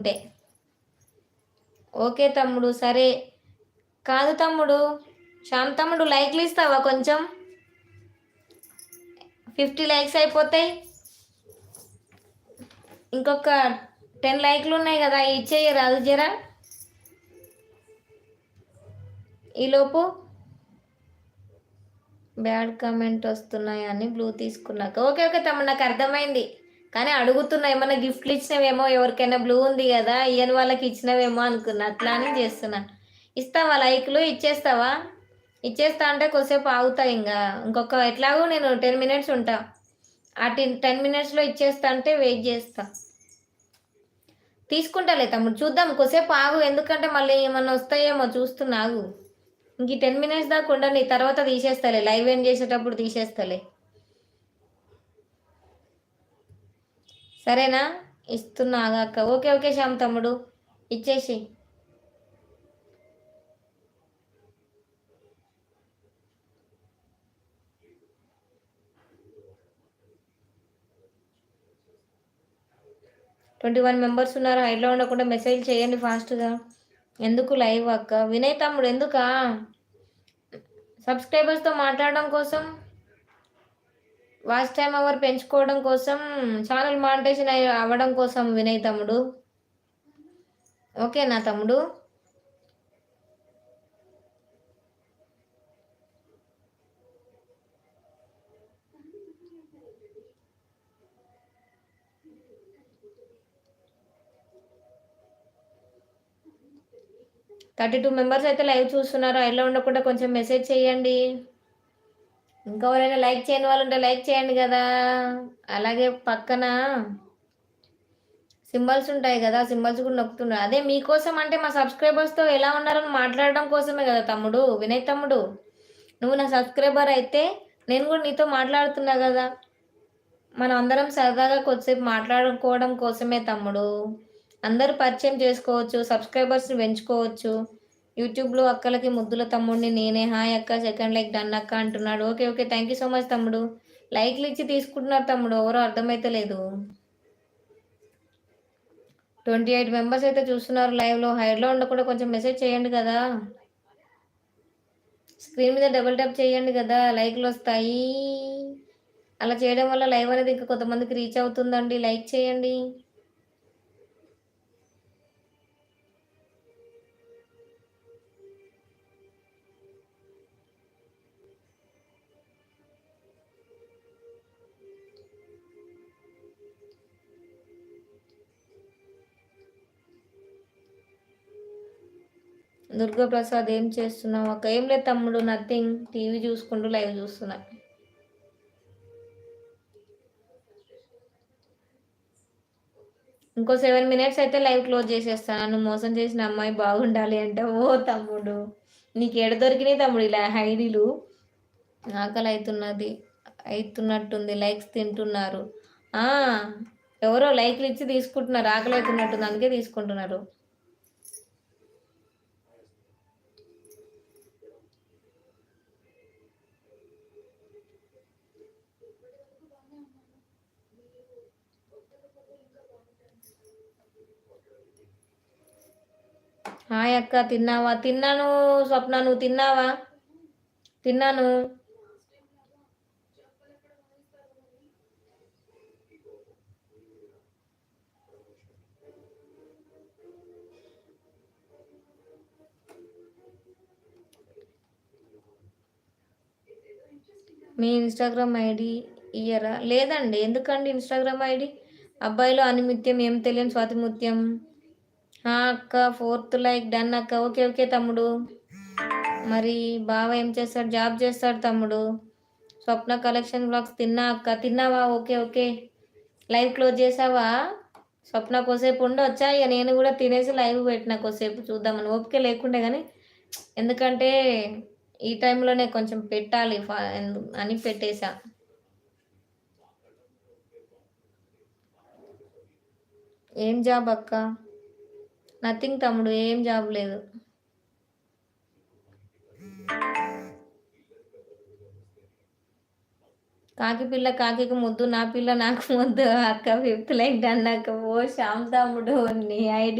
ఉంటే ఓకే తమ్ముడు సరే. కాదు తమ్ముడు శ్యామ్ తమ్ముడు లైక్లు ఇస్తావా కొంచెం? ఫిఫ్టీ లైక్స్ అయిపోతాయి. ఇంకొక టెన్ లైక్లు ఉన్నాయి కదా ఇచ్చేయి రాదు జరా. ఈలోపు బ్యాడ్ కమెంట్ వస్తున్నాయని బ్లూ తీసుకున్నాక. ఓకే ఓకే తమ్ముడు నాకు అర్థమైంది. కానీ అడుగుతున్నా ఏమన్నా గిఫ్ట్లు ఇచ్చినవేమో ఎవరికైనా బ్లూ ఉంది కదా ఇయని వాళ్ళకి ఇచ్చినవేమో అనుకున్నా. అట్లా అని చేస్తున్నా. ఇస్తావా లైక్లు ఇచ్చేస్తావా? ఇచ్చేస్తా అంటే కొద్దిసేపు ఆగుతా ఇంకా. ఇంకొక ఎట్లాగో నేను టెన్ మినిట్స్ ఉంటా. ఆ టెన్ టెన్ మినిట్స్లో ఇచ్చేస్తా అంటే వెయిట్ చేస్తా. తీసుకుంటాలే తమ్ముడు. చూద్దాం. కొద్దిసేపు ఆగు. ఎందుకంటే మళ్ళీ ఏమన్నా వస్తాయేమో చూస్తున్నా. ఆగు. ఇంక టెన్ మినిట్స్ దాకా ఉండండి. తర్వాత తీసేస్తలే. లైవ్ ఏం చేసేటప్పుడు తీసేస్తలే. సరేనా? ఇస్తున్నా అక్క. ఓకే ఓకే శ్యామ్ తమ్ముడు. ఇచ్చేసి. ట్వంటీ వన్ మెంబర్స్ ఉన్నారు. హైట్లో ఉండకుండా మెసేజ్ చేయండి ఫాస్ట్గా. ఎందుకు లైవ్ అక్క? వినయ్ తమ్ముడు ఎందుకా? సబ్స్క్రైబర్స్తో మాట్లాడడం కోసం వాచ్ టైం అవర్ పెంచుకోవడం కోసం ఛానల్ మానిటేషన్ అవ్వడం కోసం వినయ్ తమ్ముడు. ఓకేనా తమ్ముడు? థర్టీ టూ మెంబర్స్ అయితే లైవ్ చూస్తున్నారు? ఐలో ఉండకుండా కొంచెం మెసేజ్ చేయండి. ఇంకెవరైనా లైక్ చేయని వాళ్ళు ఉంటే లైక్ చేయండి కదా. అలాగే పక్కన సింబల్స్ ఉంటాయి కదా సింబల్స్ కూడా నొక్కుతున్నారు. అదే మీకోసం అంటే మా సబ్స్క్రైబర్స్తో ఎలా ఉన్నారని మాట్లాడడం కోసమే కదా తమ్ముడు. వినయ్ తమ్ముడు నువ్వు నా సబ్స్క్రైబర్ అయితే నేను కూడా నీతో మాట్లాడుతున్నా కదా. మనం అందరం సరదాగా కొద్దిసేపు మాట్లాడుకోవడం కోసమే తమ్ముడు. అందరూ పరిచయం చేసుకోవచ్చు సబ్స్క్రైబర్స్ని పెంచుకోవచ్చు. యూట్యూబ్లో అక్కలకి ముద్దుల తమ్ముడిని నేనే. హాయ్ అక్క సెకండ్ లైక్ డన్ అక్క అంటున్నాడు. Okay okay thank you so much తమ్ముడు. లైక్లు ఇచ్చి తీసుకుంటున్నారు తమ్ముడు ఎవరో అర్థమైతే లేదు ట్వంటీ ఎయిట్ మెంబర్స్ అయితే చూస్తున్నారు లైవ్లో హైడ్లో ఉండకుండా కొంచెం మెసేజ్ చేయండి కదా. స్క్రీన్ మీద డబుల్ ట్యాప్ చేయండి కదా లైక్లు వస్తాయి. అలా చేయడం వల్ల లైవ్ అనేది ఇంకా కొంతమందికి రీచ్ అవుతుందండి. లైక్ చేయండి. దుర్గాప్రసాద్ ఏం చేస్తున్నావు అక్క? ఏం లేదు తమ్ముడు నథింగ్ టీవీ చూసుకుంటూ లైవ్ చూస్తున్నా. ఇంకో సెవెన్ మినిట్స్ అయితే లైవ్ క్లోజ్ చేసేస్తాను నన్ను మోసం చేసిన అమ్మాయి బాగుండాలి అంటే ఓ తమ్ముడు. నీకు ఎడ దొరికినాయి తమ్ముడు ఇలా హైడీలు? ఆకలి అవుతున్నది అవుతున్నట్టుంది లైక్స్ తింటున్నారు ఎవరో లైక్లు ఇచ్చి తీసుకుంటున్నారు ఆకలి అవుతున్నట్టుంది అందుకే తీసుకుంటున్నారు. హాయ్ అక్క తిన్నావా? తిన్నాను స్వప్న నువ్వు తిన్నావా? తిన్నాను. మీ ఇన్స్టాగ్రామ్ ఐడి ఇయ్యరా? లేదండి. ఎందుకండి ఇన్స్టాగ్రామ్ ఐడి? అబ్బాయిలో అనిమిత్యం ఏం తెలియని స్వాతిముత్యం అక్క ఫోర్త్ లైక్ డన్ అక్క. ఓకే ఓకే తమ్ముడు. మరి బావ ఏం చేస్తాడు? జాబ్ చేస్తాడు తమ్ముడు. స్వప్న కలెక్షన్ బ్లాగ్స్ తిన్నా అక్క. తిన్నావా? ఓకే ఓకే లైవ్ క్లోజ్ చేసావా? స్వప్న కోసేపు ఉండొచ్చా? ఇక నేను కూడా తినేసి లైవ్ పెట్టిన కోసేపు చూద్దామని. ఓపిక లేకుండే కానీ ఎందుకంటే ఈ టైంలోనే కొంచెం పెట్టాలి అని పెట్టేశా. ఏం జాబ్ అక్క? నథింగ్ తమ్ముడు ఏం జాబ్ లేదు. కాకి పిల్ల కాకికి ముద్దు నా పిల్ల నాకు ముద్దు అక్క ఫిఫ్త్ లైక్ డన్ అక్క ఓ శ్యామ్ తమ్ముడు నీ ఐడి